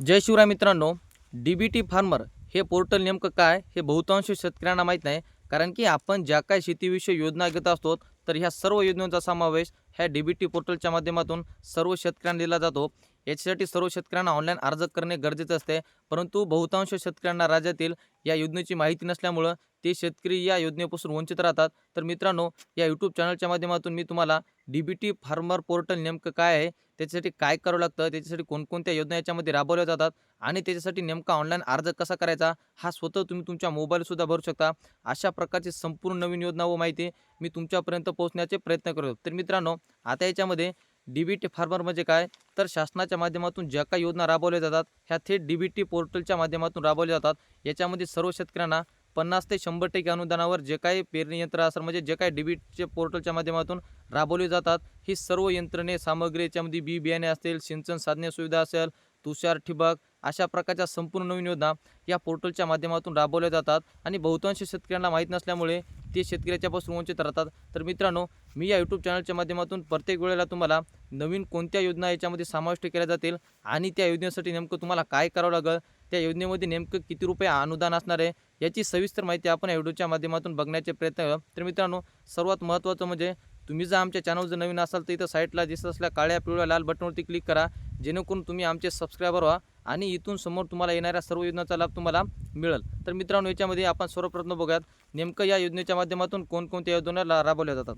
जय शिवराय मित्रांनो D B T farmer हे portal नेमकं काय हे बहुतांश शेतकऱ्यांना माहीत नाही कारण की आपण ज्या काय शेतीविषयी योजना घेत असतो तर ह्या सर्व योजनांचा समावेश ह्या डी बी टी पोर्टलच्या माध्यमातून सर्व शेतकऱ्यांना दिला जातो. याच्यासाठी सर्व शेतकऱ्यांना ऑनलाईन अर्ज करणे गरजेचं असते. परंतु बहुतांश शेतकऱ्यांना राज्यातील या योजनेची माहिती नसल्यामुळं ते शेतकरी या योजनेपासून वंचित राहतात. तर मित्रांनो या यूट्यूब चॅनलच्या माध्यमातून मी तुम्हाला D B T farmer portal नेमकं काय आहे त्याच्यासाठी काय करावं लागतं त्याच्यासाठी कोणकोणत्या योजना याच्यामध्ये राबवल्या जातात आणि त्याच्यासाठी नेमका ऑनलाईन अर्ज कसा करायचा हा स्वतः तुम्ही तुमच्या मोबाईलसुद्धा भरू शकता. अशा प्रकारची संपूर्ण नवीन योजना व माहिती मी तुमच्यापर्यंत पोहोचण्याचे प्रयत्न करतो. तर मित्रांनो आता याच्यामध्ये डी बी टी फार्मर म्हणजे काय? तर शासनाच्या माध्यमातून ज्या काही योजना राबवल्या जातात ह्या थेट डी बी टी पोर्टलच्या माध्यमातून राबवल्या जातात. याच्यामध्ये सर्व शेतकऱ्यांना पन्नास ते शंभर टक्के अनुदानावर जे काही पेरणी यंत्र असेल म्हणजे जे काही डीबीटचे पोर्टलच्या माध्यमातून राबवली जातात ही सर्व यंत्रणे सामग्री याच्यामध्ये बी बियाणे असतील सिंचन साधने सुविधा असेल तुषार ठिबक अशा प्रकारच्या संपूर्ण नवीन योजना या पोर्टलच्या माध्यमातून राबवल्या जातात. आणि बहुतांश शेतकऱ्यांना माहीत नसल्यामुळे ते शेतकऱ्याच्यापासून वंचित राहतात. तर मित्रांनो मी या यूट्यूब चॅनलच्या माध्यमातून प्रत्येक वेळेला तुम्हाला नवीन कोणत्या योजना याच्यामध्ये समाविष्ट केल्या जातील आणि त्या योजनेसाठी नेमकं तुम्हाला काय करावं लागेल? त्या योजनेमध्ये नेमकं किती रुपये अनुदान असणार आहे? याची सविस्तर माहिती आपण या व्हिडिओच्या माध्यमातून बघण्याचे प्रयत्न करू. तर मित्रांनो सर्वात महत्त्वाचं म्हणजे तुम्ही जर आमच्या चॅनल जर नवीन असाल तर इथं साईटला दिसत असल्या काळ्या पिवळ्या लाल बटनवरती क्लिक करा. जेणेकरून तुम्ही आमचे सबस्क्रायबर व्हा आणि इथून समोर तुम्हाला येणाऱ्या सर्व योजनांचा लाभ तुम्हाला मिळेल. तर मित्रांनो याच्यामध्ये आपण सर्वप्रथम बघूयात नेमकं या योजनेच्या माध्यमातून कोणकोणत्या योजना ला- राबवल्या जातात.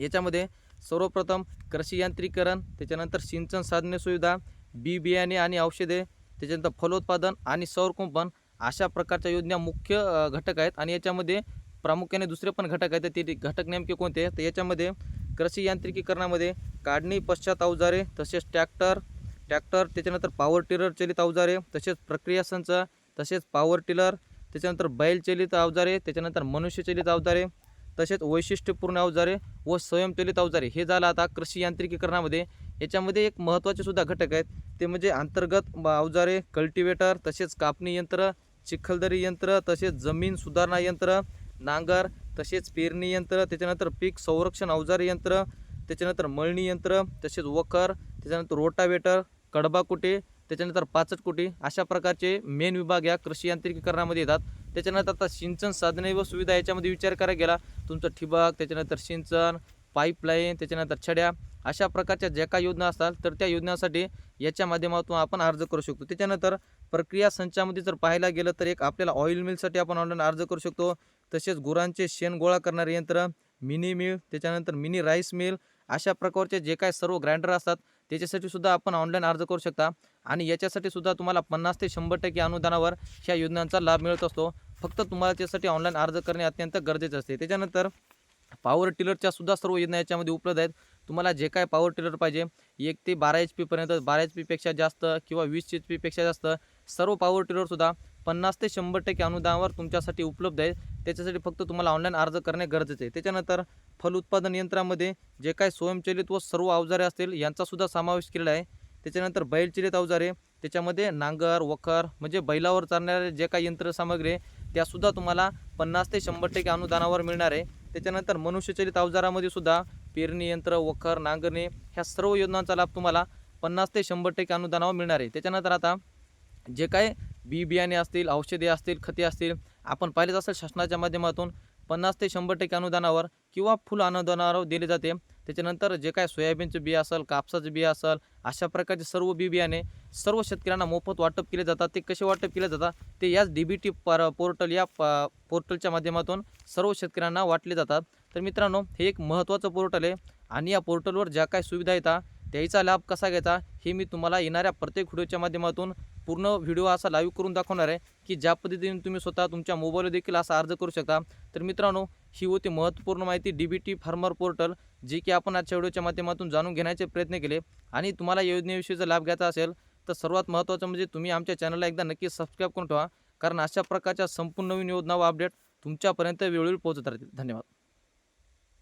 याच्यामध्ये सर्वप्रथम कृषी यांत्रिकरण त्याच्यानंतर सिंचन साधने सुविधा बी बियाणे आणि औषधे त्याच्यानंतर फलोत्पादन आणि सौरकुंपण अशा प्रकारच्या योजना मुख्य घटक आहेत आणि याच्यामध्ये प्रामुख्याने दुसरे पण घटक आहेत ते घटक नेमके कोणते आहेत? तर याच्यामध्ये कृषी यांत्रिकीकरणामध्ये काढणी पश्चात अवजारे तसेच ट्रॅक्टर ट्रॅक्टर त्याच्यानंतर पॉवर टिलर चलित अवजारे तसेच प्रक्रिया संच तसेच पॉवर टिलर त्याच्यानंतर बैल चलित अवजारे त्याच्यानंतर मनुष्यचलित अवजारे तसेच वैशिष्ट्यपूर्ण अवजारे व स्वयंचलित अवजारे. हे झालं आता कृषी यांत्रिकीकरणामध्ये. याच्यामध्ये एक महत्त्वाचे सुद्धा घटक आहेत. ते म्हणजे अंतर्गत अवजारे कल्टिवेटर तसेच कापणी यंत्र चिखलदरी यंत्र तसेच जमीन सुधारणा यंत्र नांगर तसेच पेरणी यंत्र त्याच्यानंतर पीक संरक्षण अवजार यंत्र त्याच्यानंतर मळणी यंत्र तसेच वखर त्याच्यानंतर रोटावेटर कडबा कुटे त्याच्यानंतर पाचट कुटी अशा प्रकारचे मेन विभाग या कृषी यांत्रिकीकरणामध्ये येतात. त्याच्यानंतर आता सिंचन साधने व सुविधा याच्यामध्ये विचार करायला गेला. तुमचं ठिबक त्याच्यानंतर सिंचन पाईपलाईन त्याच्यानंतर छड्या अशा प्रकारच्या ज्या काही योजना असतात तर त्या योजनांसाठी याच्या माध्यमातून आपण अर्ज करू शकतो. त्याच्यानंतर प्रक्रिया संचामध्ये जर पाहायला गेलं तर एक आपल्याला ऑइल मिलसाठी आपण ऑनलाईन अर्ज करू शकतो. तसेच गुरांचे शेण गोळा करणारे यंत्र मिनी मिल त्याच्यानंतर मिनी राईस मिल अशा प्रकारचे जे काय सर्व ग्राइंडर असतात त्याच्यासाठी सुद्धा आपण ऑनलाईन अर्ज करू शकता. आणि याच्यासाठी सुद्धा तुम्हाला पन्नास ते शंभर टक्के अनुदानावर ह्या योजनांचा लाभ मिळत असतो. फक्त तुम्हाला त्यासाठी ऑनलाईन अर्ज करणे अत्यंत गरजेचे असते. त्याच्यानंतर पॉवर टिलरच्या सुद्धा सर्व योजना याच्यामध्ये उपलब्ध आहेत. तुम्हाला जे काय पॉवर टिलर पाहिजे एक ते बारा एच पीपर्यंत बारा एच पीपेक्षा जास्त किंवा वीस एच पीपेक्षा जास्त सर्व पॉवर टिलरसुद्धा पन्नास ते शंभर टक्के अनुदानावर तुमच्यासाठी उपलब्ध आहे त्याच्यासाठी फक्त तुम्हाला ऑनलाईन अर्ज करणे गरजेचे आहे. त्याच्यानंतर फल उत्पादन यंत्रामध्ये जे काय स्वयंचलित व सर्व अवजारे असतील यांचासुद्धा समावेश केलेला आहे. त्याच्यानंतर बैलचलित अवजारे त्याच्यामध्ये नांगर वखर म्हणजे बैलावर चालणारे जे काही यंत्रसामग्री आहे, त्यासुद्धा तुम्हाला पन्नास ते शंभर टक्के अनुदानावर मिळणार आहे. त्याच्यानंतर मनुष्यचलित अवजारामध्ये सुद्धा पेरणी यंत्र वखर नांगरणे ह्या सर्व योजनांचा लाभ तुम्हाला पन्नास ते शंभर टक्के अनुदानावर मिळणार आहे. त्याच्यानंतर आता जे काय बी बियाणे असतील औषधे असतील खते असतील आपण पाहिलेच असेल शासनाच्या माध्यमातून पन्नास ते शंभर टक्के अनुदानावर किंवा फुल अनुदानावर दिले जाते. त्याच्यानंतर जे काय सोयाबीनचं बिया असेल कापसाचं बिया असेल अशा प्रकारचे सर्व बी बियाणे सर्व शेतकऱ्यांना मोफत वाटप केले जातात. ते कसे वाटप केले जातात? ते याच डी बी टी पोर्टल या प पोर्टलच्या माध्यमातून सर्व शेतकऱ्यांना वाटले जातात. तर मित्रांनो हे एक महत्त्वाचं पोर्टल आहे आणि या पोर्टलवर ज्या काय सुविधा येतात त्याचा लाभ कसा घ्यायचा हे मी तुम्हाला येणाऱ्या प्रत्येक व्हिडिओच्या माध्यमातून पूर्ण व्हिडिओ असा लाईव्ह करून दाखवणार आहे की ज्या पद्धतीने तुम्ही स्वतः तुमच्या मोबाईलवर देखील असा अर्ज करू शकता. तर मित्रांनो ही होती महत्त्वपूर्ण माहिती D B T farmer portal जे की आपण आजच्या व्हिडिओच्या माध्यमातून जाणून घेण्याचे प्रयत्न केले आणि तुम्हाला या योजनेविषयीचा लाभ घ्यायचा असेल तर सर्वात महत्त्वाचं म्हणजे तुम्ही आमच्या चॅनलला एकदा नक्की सबस्क्राईब करून ठेवा कारण अशा प्रकारच्या संपूर्ण नवीन योजना व अपडेट तुमच्यापर्यंत वेळोवेळी पोहोचत राहतील. धन्यवाद.